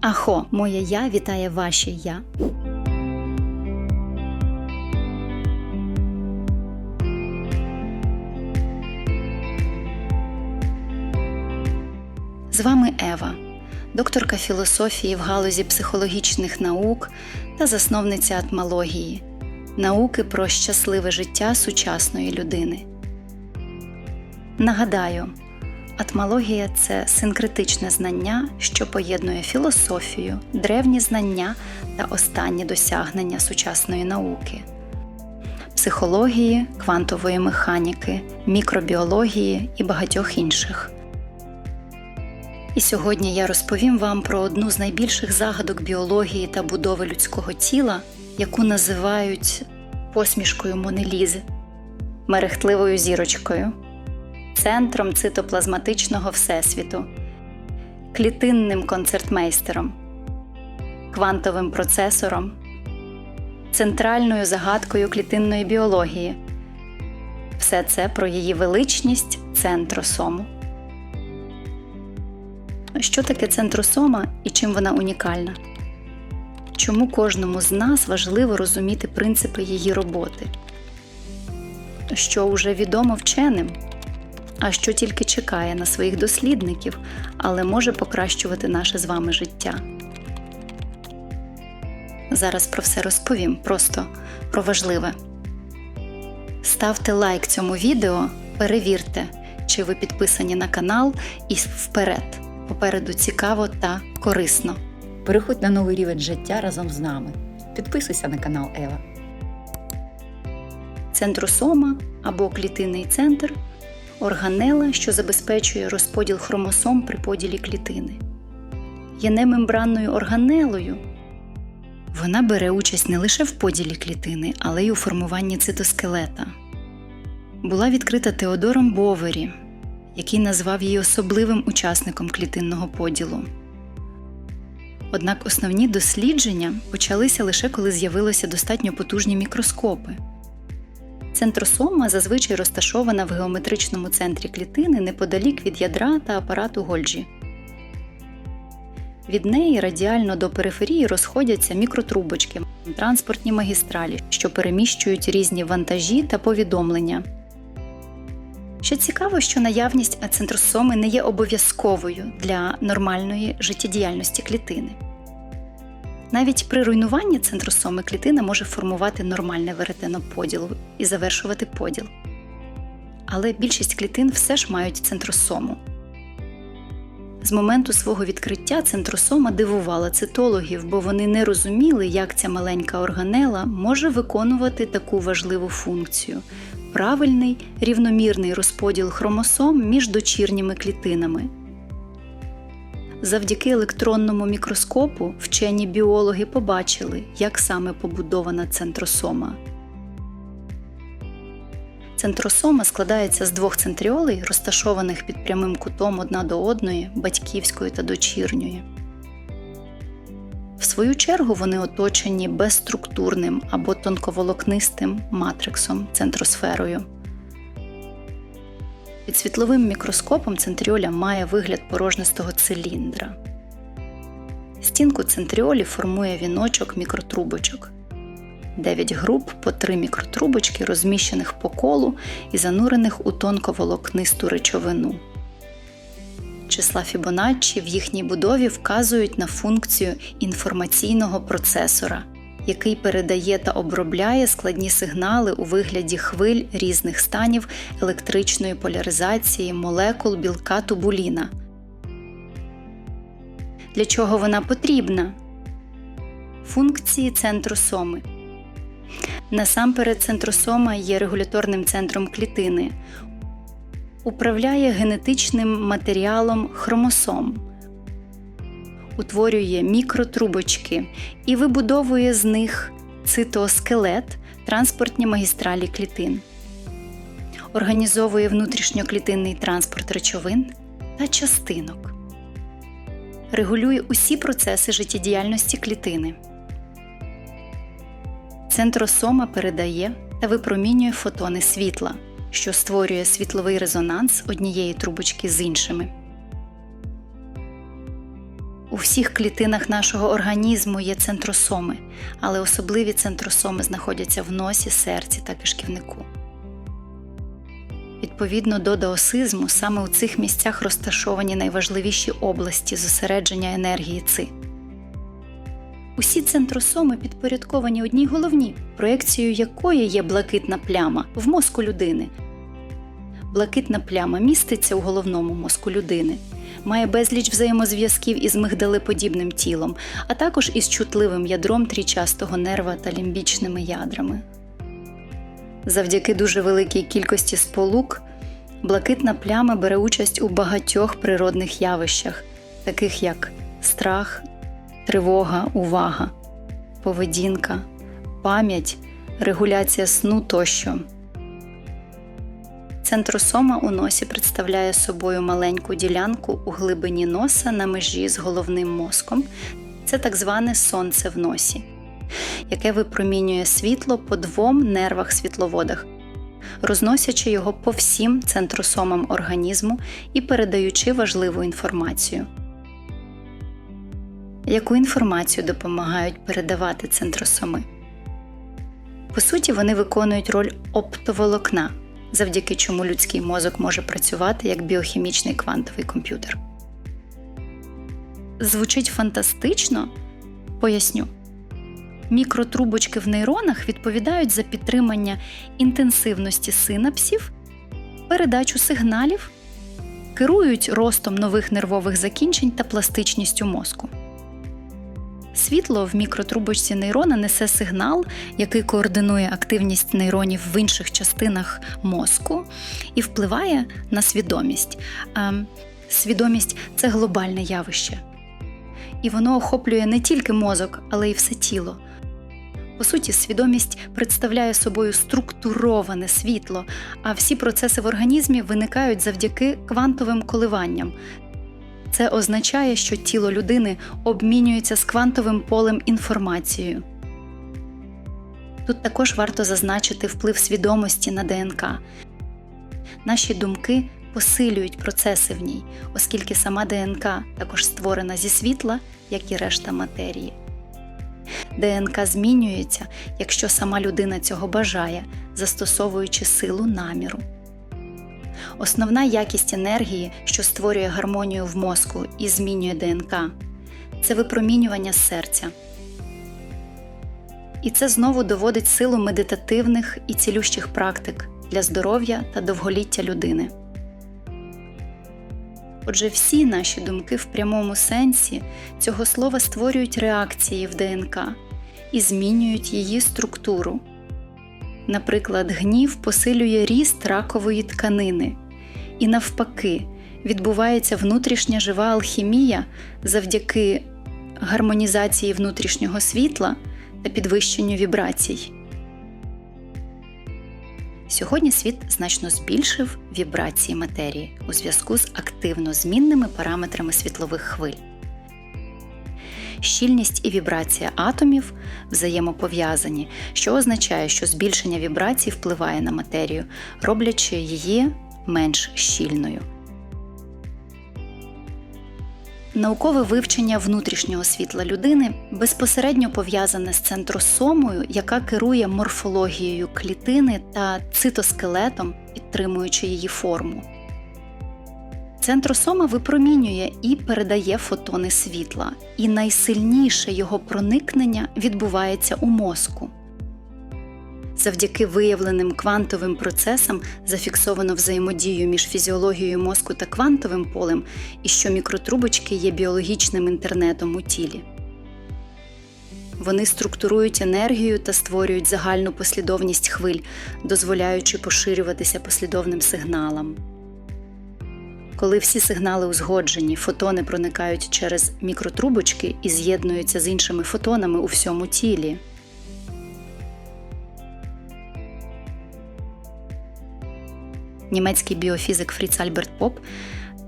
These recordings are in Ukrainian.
Ахо, моє я вітає ваше я. З вами Ева, докторка філософії в галузі психологічних наук та засновниця атмології, науки про щасливе життя сучасної людини. Нагадаю, атмологія це синкретичне знання, що поєднує філософію, древні знання та останні досягнення сучасної науки, психології, квантової механіки, мікробіології і багатьох інших. І сьогодні я розповім вам про одну з найбільших загадок біології та будови людського тіла, яку називають посмішкою Монелізи, мерехтливою зірочкою, центром цитоплазматичного всесвіту, клітинним концертмейстером, квантовим процесором, центральною загадкою клітинної біології. Все це про її величність центросому. Що таке центросома і чим вона унікальна? Чому кожному з нас важливо розуміти принципи її роботи? Що уже відомо вченим, а що тільки чекає на своїх дослідників, але може покращувати наше з вами життя? Зараз про все розповім, просто про важливе. Ставте лайк цьому відео, перевірте, чи ви підписані на канал і вперед. Попереду цікаво та корисно. Переходь на новий рівень життя разом з нами. Підписуйся на канал Ева. Центросома або клітинний центр органела, що забезпечує розподіл хромосом при поділі клітини. Є немембранною органелою. Вона бере участь не лише в поділі клітини, але й у формуванні цитоскелета. Була відкрита Теодором Бовері, який назвав її особливим учасником клітинного поділу. Однак основні дослідження почалися лише коли з'явилися достатньо потужні мікроскопи. Центросома зазвичай розташована в геометричному центрі клітини неподалік від ядра та апарату Гольджі. Від неї радіально до периферії розходяться мікротрубочки, транспортні магістралі, що переміщують різні вантажі та повідомлення. Ще цікаво, що наявність центросоми не є обов'язковою для нормальної життєдіяльності клітини. Навіть при руйнуванні центросоми клітина може формувати нормальне веретено поділу і завершувати поділ. Але більшість клітин все ж мають центросому. З моменту свого відкриття центросома дивувала цитологів, бо вони не розуміли, як ця маленька органела може виконувати таку важливу функцію правильний рівномірний розподіл хромосом між дочірніми клітинами. Завдяки електронному мікроскопу вчені біологи побачили, як саме побудована центросома. Центросома складається з двох центріолей, розташованих під прямим кутом одна до одної, батьківської та дочірньої. В свою чергу вони оточені безструктурним або тонковолокнистим матриксом центросферою. Під світловим мікроскопом центріоля має вигляд порожнистого циліндра. Стінку центріолі формує віночок мікротрубочок. Дев'ять груп по три мікротрубочки, розміщених по колу і занурених у тонковолокнисту речовину. Числа Фібоначчі в їхній будові вказують на функцію інформаційного процесора, який передає та обробляє складні сигнали у вигляді хвиль різних станів електричної поляризації молекул білка тубуліна. Для чого вона потрібна? Функції центросоми. Насамперед, центросома є регуляторним центром клітини, управляє генетичним матеріалом хромосом, утворює мікротрубочки і вибудовує з них цитоскелет, транспортні магістралі клітин, організовує внутрішньоклітинний транспорт речовин та частинок, регулює усі процеси життєдіяльності клітини. Центросома передає та випромінює фотони світла, що створює світловий резонанс однієї трубочки з іншими. У всіх клітинах нашого організму є центросоми, але особливі центросоми знаходяться в носі, серці та кишківнику. Відповідно до даосизму, саме у цих місцях розташовані найважливіші області зосередження енергії ци. Усі центросоми підпорядковані одній головній, проекцією якої є блакитна пляма в мозку людини. Блакитна пляма міститься у головному мозку людини, має безліч взаємозв'язків із мигдалеподібним тілом, а також із чутливим ядром трічастого нерва та лімбічними ядрами. Завдяки дуже великій кількості сполук, блакитна пляма бере участь у багатьох природних явищах, таких як страх, тривога, увага, поведінка, пам'ять, регуляція сну тощо. Центросома у носі представляє собою маленьку ділянку у глибині носа на межі з головним мозком. Це так зване сонце в носі, яке випромінює світло по двом нервах світловодах, розносячи його по всім центросомам організму і передаючи важливу інформацію. Яку інформацію допомагають передавати центросоми? По суті, вони виконують роль оптоволокна, завдяки чому людський мозок може працювати як біохімічний квантовий комп'ютер. Звучить фантастично? Поясню. Мікротрубочки в нейронах відповідають за підтримання інтенсивності синапсів, передачу сигналів, керують ростом нових нервових закінчень та пластичністю мозку. Світло в мікротрубочці нейрона несе сигнал, який координує активність нейронів в інших частинах мозку і впливає на свідомість. Свідомість це глобальне явище, і воно охоплює не тільки мозок, але й все тіло. По суті, свідомість представляє собою структуроване світло, а всі процеси в організмі виникають завдяки квантовим коливанням. Це означає, що тіло людини обмінюється з квантовим полем інформацією. Тут також варто зазначити вплив свідомості на ДНК. Наші думки посилюють процеси в ній, оскільки сама ДНК також створена зі світла, як і решта матерії. ДНК змінюється, якщо сама людина цього бажає, застосовуючи силу наміру. Основна якість енергії, що створює гармонію в мозку і змінює ДНК, це випромінювання серця. І це знову доводить силу медитативних і цілющих практик для здоров'я та довголіття людини. Отже, всі наші думки в прямому сенсі цього слова створюють реакції в ДНК і змінюють її структуру. Наприклад, гнів посилює ріст ракової тканини, і навпаки, відбувається внутрішня жива алхімія завдяки гармонізації внутрішнього світла та підвищенню вібрацій. Сьогодні світ значно збільшив вібрації матерії у зв'язку з активно змінними параметрами світлових хвиль. Щільність і вібрація атомів взаємопов'язані, що означає, що збільшення вібрацій впливає на матерію, роблячи її менш щільною. Наукове вивчення внутрішнього світла людини безпосередньо пов'язане з центросомою, яка керує морфологією клітини та цитоскелетом, підтримуючи її форму. Центросома випромінює і передає фотони світла, і найсильніше його проникнення відбувається у мозку. Завдяки виявленим квантовим процесам зафіксовано взаємодію між фізіологією мозку та квантовим полем, і що мікротрубочки є біологічним інтернетом у тілі. Вони структурують енергію та створюють загальну послідовність хвиль, дозволяючи поширюватися послідовним сигналам. Коли всі сигнали узгоджені, фотони проникають через мікротрубочки і з'єднуються з іншими фотонами у всьому тілі. Німецький біофізик Фріц Альберт Поп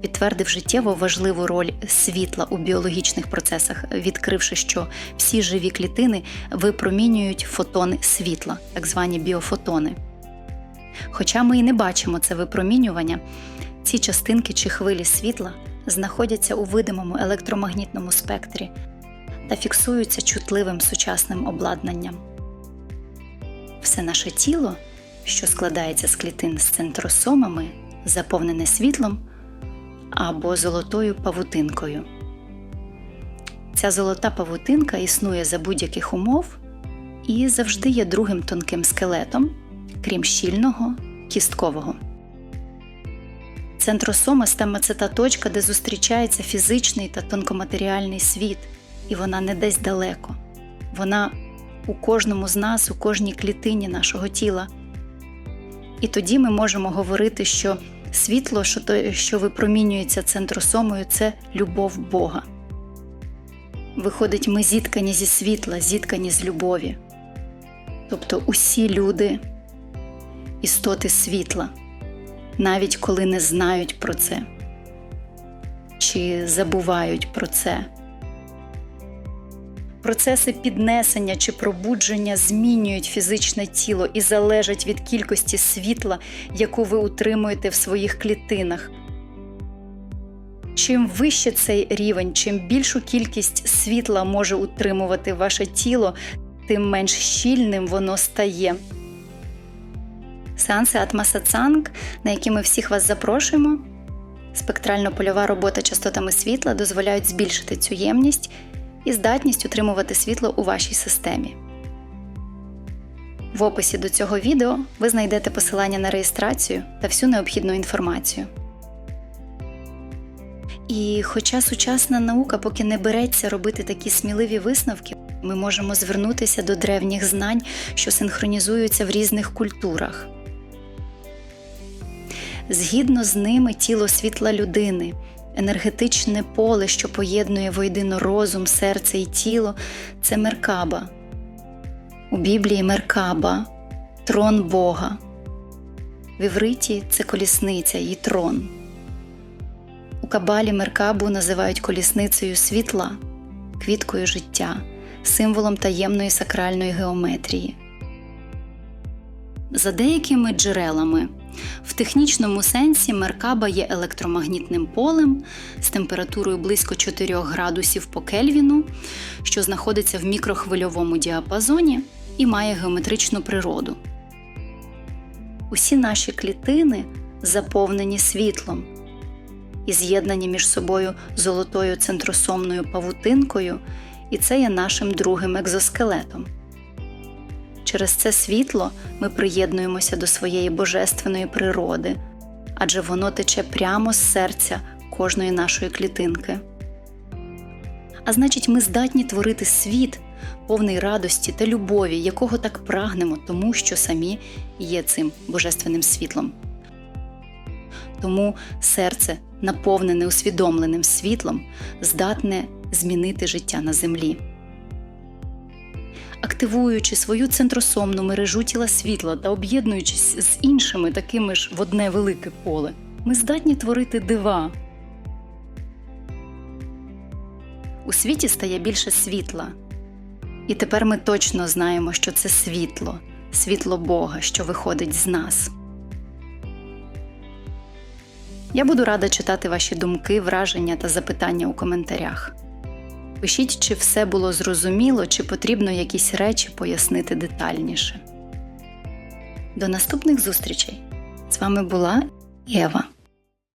підтвердив життєво важливу роль світла у біологічних процесах, відкривши, що всі живі клітини випромінюють фотони світла, так звані біофотони. Хоча ми і не бачимо це випромінювання, ці частинки чи хвилі світла знаходяться у видимому електромагнітному спектрі та фіксуються чутливим сучасним обладнанням. Все наше тіло, що складається з клітин з центросомами, заповнене світлом або золотою павутинкою. Ця золота павутинка існує за будь-яких умов і завжди є другим тонким скелетом, крім щільного кісткового. Центросома стема це та точка, де зустрічається фізичний та тонкоматеріальний світ, і вона не десь далеко. Вона у кожному з нас, у кожній клітині нашого тіла. І тоді ми можемо говорити, що світло, що, то, що випромінюється центросомою, це любов Бога. Виходить, ми зіткані зі світла, зіткані з любові. Тобто усі люди істоти світла, навіть коли не знають про це чи забувають про це. Процеси піднесення чи пробудження змінюють фізичне тіло і залежать від кількості світла, яку ви утримуєте в своїх клітинах. Чим вище цей рівень, чим більшу кількість світла може утримувати ваше тіло, тим менш щільним воно стає. Сеанси Атмасацанг, на які ми всіх вас запрошуємо, спектрально-польова робота частотами світла дозволяють збільшити цю ємність і здатність утримувати світло у вашій системі. В описі до цього відео ви знайдете посилання на реєстрацію та всю необхідну інформацію. І хоча сучасна наука поки не береться робити такі сміливі висновки, ми можемо звернутися до древніх знань, що синхронізуються в різних культурах. Згідно з ними тіло світла людини, енергетичне поле, що поєднує воєдино розум, серце і тіло це Меркаба. У Біблії Меркаба трон Бога. В Івриті це колісниця і трон. У Кабалі Меркабу називають колісницею світла, квіткою життя, символом таємної сакральної геометрії. За деякими джерелами в технічному сенсі Меркаба є електромагнітним полем з температурою близько 4 градусів по Кельвіну, що знаходиться в мікрохвильовому діапазоні і має геометричну природу. Усі наші клітини заповнені світлом і з'єднані між собою золотою центросомною павутинкою, і це є нашим другим екзоскелетом. Через це світло ми приєднуємося до своєї божественної природи, адже воно тече прямо з серця кожної нашої клітинки. А значить, ми здатні творити світ, повний радості та любові, якого так прагнемо, тому що самі є цим божественним світлом. Тому серце, наповнене усвідомленим світлом, здатне змінити життя на землі. Активуючи свою центросомну мережу тіла світла та об'єднуючись з іншими такими ж в одне велике поле, ми здатні творити дива. У світі стає більше світла. І тепер ми точно знаємо, що це світло, світло Бога, що виходить з нас. Я буду рада читати ваші думки, враження та запитання у коментарях. Пишіть, чи все було зрозуміло, чи потрібно якісь речі пояснити детальніше. До наступних зустрічей! З вами була Єва.